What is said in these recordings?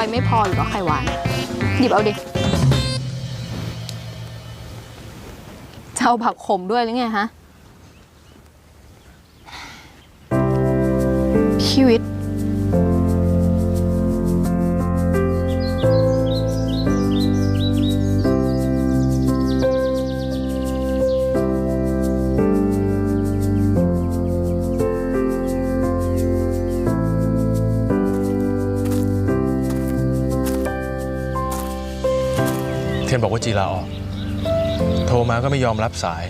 ไปไม่พอหรือว่าไข่หวาน หยิบเอาดิจะเอาผักขมด้วยหรือไงฮะชีวิต เทียนบอกว่าจีลาออก โทรมาก็ไม่ยอมรับสาย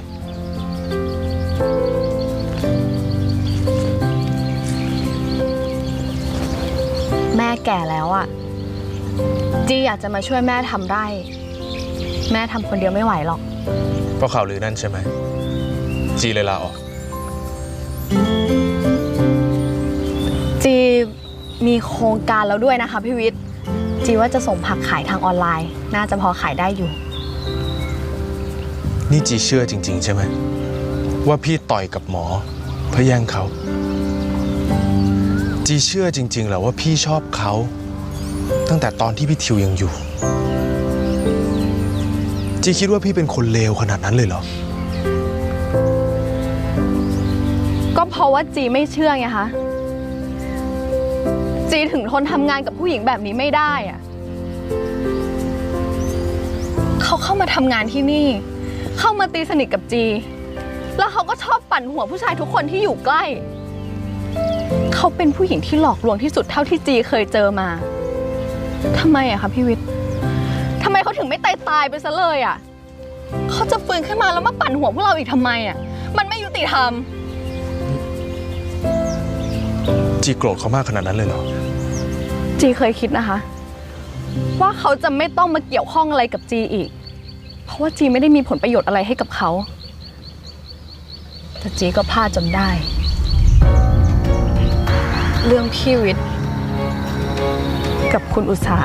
แม่แก่แล้วอะ่ะ จีอยากจะมาช่วยแม่ทำไร่ แม่ทำคนเดียวไม่ไหวหรอก เพราะข่าวลือนั่นใช่ไหม จีเลยลาออก จีมีโครงการแล้วด้วยนะคะพี่วิทย์ จีว่าจะส่งผักขายทางออนไลน์ น่าจะพอขายได้อยู่ นี่จีเชื่อจริง ๆ ใช่ไหม ว่าพี่ต่อยกับหมอเพื่อแย่งเขา จีเชื่อจริงๆเหรอว่าพี่ชอบเขา ตั้งแต่ตอนที่พี่ทิวยังอยู่ จีคิดว่าพี่เป็นคนเลวขนาดนั้นเลยเหรอ ก็เพราะว่าจีไม่เชื่อไงคะ จีถึงทนทำงานกับผู้หญิงแบบนี้ไม่ได้อะเขาเข้ามาทำงานที่นี่ เข้ามาตีสนิทกับจี แล้วเขาก็ชอบปั่นหัวผู้ชายทุกคนที่อยู่ใกล้ เขาเป็นผู้หญิงที่หลอกลวงที่สุดเท่าที่จีเคยเจอมาทำไมอะคะพี่วิทย์ทำไมเขาถึงไม่ตายตายไปซะเลยอะเขาจะฟื้นขึ้นมาแล้วมาปั่นหัวพวกเราอีกทำไมอะมันไม่ยุติธรรม จีโกรธเขามากขนาดนั้นเลยเหรอ จีเคยคิดนะคะ ว่าเขาจะไม่ต้องมาเกี่ยวข้องอะไรกับจีอีก เพราะว่าจีไม่ได้มีผลประโยชน์อะไรให้กับเขา แต่จีก็พลาดจนได้ เรื่องพี่วิทย์กับคุณอุตสา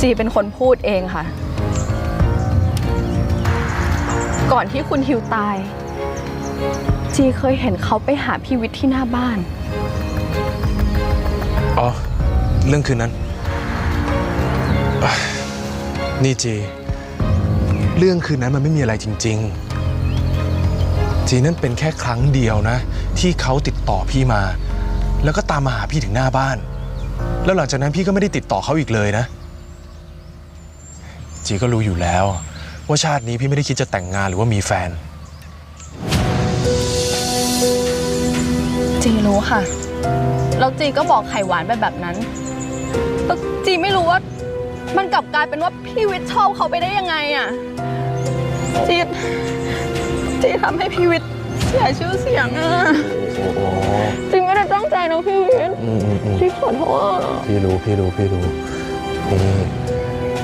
จีเป็นคนพูดเองค่ะ ก่อนที่คุณฮิวตาย จีเคยเห็นเขาไปหาพี่วิทย์ที่หน้าบ้าน อ๋อ เรื่องคืนนั้น นี่จี เรื่องคืนนั้นมันไม่มีอะไรจริง ๆ จีนั่นเป็นแค่ครั้งเดียวนะ ที่เขาติดต่อพี่มา แล้วก็ตามมาหาพี่ถึงหน้าบ้าน แล้วหลังจากนั้นพี่ก็ไม่ได้ติดต่อเขาอีกเลยนะ จีก็รู้อยู่แล้ว ว่าชาตินี้พี่ไม่ได้คิดจะแต่งงานหรือว่ามีแฟน จีรู้ค่ะ แล้วจีก็บอกไข่หวานไปแบบนั้นแต่จีไม่รู้ว่า มันกลับกลายเป็นว่าพี่วิทย์ชอบเขาไปได้ยังไงอะ จีจีทำให้พี่วิทย์เสียชื่อเสียงอะโอ้โหจีไม่ได้ตั้งใจนะพี่วิทย์อืมอืมอืมจีขอโทษพี่รู้พี่รู้พี่รู้นี่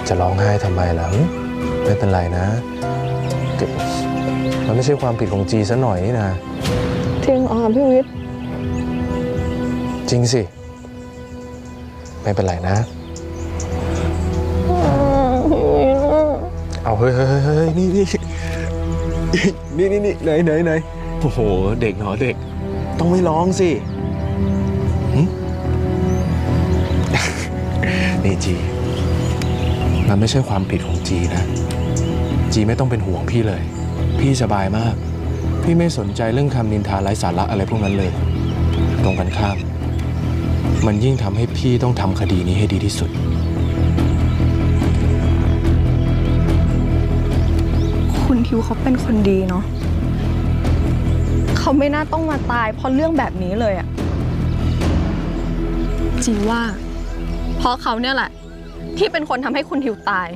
จะร้องไห้ทำไมล่ะหึไม่เป็นไรนะเก็บมันไม่ใช่ความผิดของจีซะหน่อยนี่นะจริงอะพี่วิทย์ จริงสิ ไม่เป็นไรนะ เอาเฮ้ยเฮ้ยเฮ้ยนี่นี่นี่นี่นี่ไหนไหนไหนโอ้โห เด็กหรอเด็ก ต้องไม่ร้องสิหึนี่จี มันไม่ใช่ความผิดของจีนะ จีไม่ต้องเป็นห่วงพี่เลย พี่สบายมาก พี่ไม่สนใจเรื่องคำนินทาไร้สาระอะไรพวกนั้นเลย ตรงกันข้าม มันยิ่งทำให้พี่ต้องทำคดีนี้ให้ดีที่สุด คุณทิวเขาเป็นคนดีเนาะเขาไม่น่าต้องมาตายเพราะเรื่องแบบนี้เลยอะจีว่า เพราะเขาเนี่ยแหละ ที่เป็นคนทำให้คุณทิวตาย